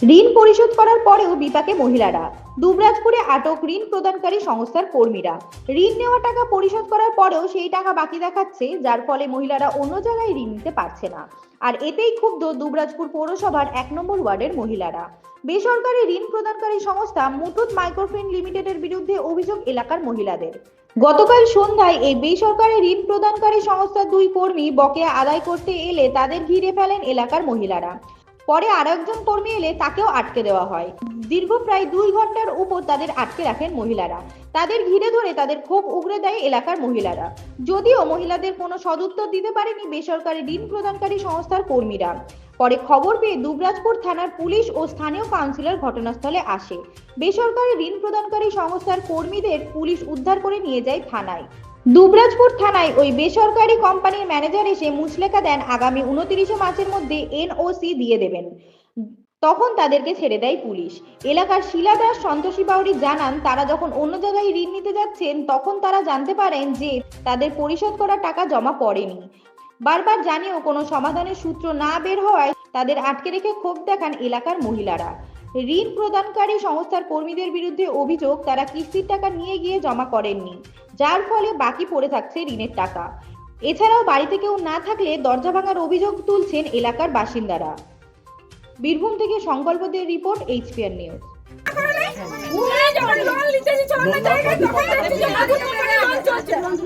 ঋণ পরিশোধ করার পরেও বিপাকে মহিলারা। দুবরাজপুরে আটক ঋণ প্রদানকারী সংস্থার কর্মীরা। ঋণ নেওয়া টাকা পরিশোধ করার পরেও সেই টাকা বাকি দেখাচ্ছে, যার ফলে মহিলারা অন্য জায়গায় ঋণ নিতে পারছে না। আর এতেই ক্ষুব্ধ দুবরাজপুর পৌরসভার এক নম্বর ওয়ার্ডের মহিলারা। বেসরকারি ঋণ প্রদানকারী সংস্থা মুথুট মাইক্রোফিন লিমিটেডের বিরুদ্ধে অভিযোগ এলাকার মহিলাদের। গতকাল সন্ধ্যায় এই বেসরকারি ঋণ প্রদানকারী সংস্থার দুই কর্মী বকেয়া আদায় করতে এলে তাদের ঘিরে ফেলেন এলাকার মহিলারা। পরে আরেকজন কর্মী এলে তাকেও আটকে দেওয়া হয়। দীর্ঘ প্রায় দুই ঘণ্টার উপর তাদের আটকে রাখেন মহিলারা। তাদের ঘিরে ধরে তাদের ক্ষোভ উগরে দেয় এলাকার মহিলারা। যদিও মহিলাদের কোনো সদুত্তর দিতে পারেনি বেসরকারি ঋণ প্রদানকারী সংস্থার কর্মীরা। পরে খবর পেয়ে দুবরাজপুর থানার পুলিশ ও স্থানীয় কাউন্সিলর ঘটনাস্থলে আসে। বেসরকারি ঋণ প্রদানকারী সংস্থার কর্মীদের পুলিশ উদ্ধার করে নিয়ে যায় থানায়। দুবরাজপুর থানায় ওই বেসরকারি কোম্পানির ম্যানেজার এসে মুচলেখা দেন আগামী উনত্রিশে মার্চের মধ্যে এনওসি দিয়ে দেবেন। তখন তাদেরকে ছেড়ে দেয় পুলিশ। এলাকার শিলা দাস, সন্তোষী বাউরি জানান, তারা যখন অন্য জায়গায় ঋণ নিতে যাচ্ছেন, তখন তারা জানতে পারেন যে তাদের পরিশোধ করা টাকা জমা পড়েনি। বারবার জানিয়েও কোনো সমাধানের সূত্র না বের হওয়ায় তাদের আটকে রেখে ক্ষোভ দেখান এলাকার মহিলারা। ঋণ প্রদানকারী সংস্থার কর্মীদের বিরুদ্ধে অভিযোগ তারা কিস্তির টাকা নিয়ে গিয়ে জমা করেননি যার ফলে বাকি পড়ে থাকছে ঋণের টাকা। এছাড়াও বাড়িতে কেউ না থাকলে দরজা ভাঙার অভিযোগ তুলছেন এলাকার বাসিন্দারা। বীরভূম থেকে সংকল্পদের রিপোর্ট এইচপিআর নিউজ। আমি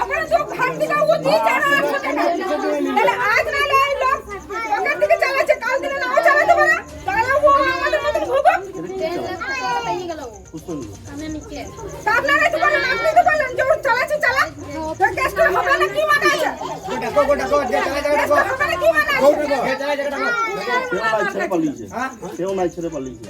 আপনারা ও দিয়েছে আর আটশো টাকা। তাহলে আজ নাহলে এই লোক পকেট থেকে চালাচ্ছে, কাল দিনে নাও চালাতে পারে। তাহলে ও আমাদের মতন ভুগুক। পুষ্পঞ্জি তা আপনারা কি বলেন? আপনি তো বলেন যে ও চালাচ্ছে, চালাক। তো কেস করে হবে না, কি মানে আছে? কেস করে হবে না, কি মানে আছে? কেউ নাই ছেড়ে পালিয়েছে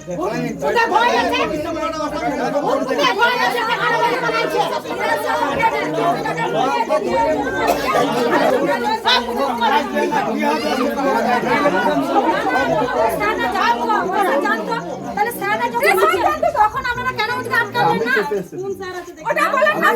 না ওটা বলেন না।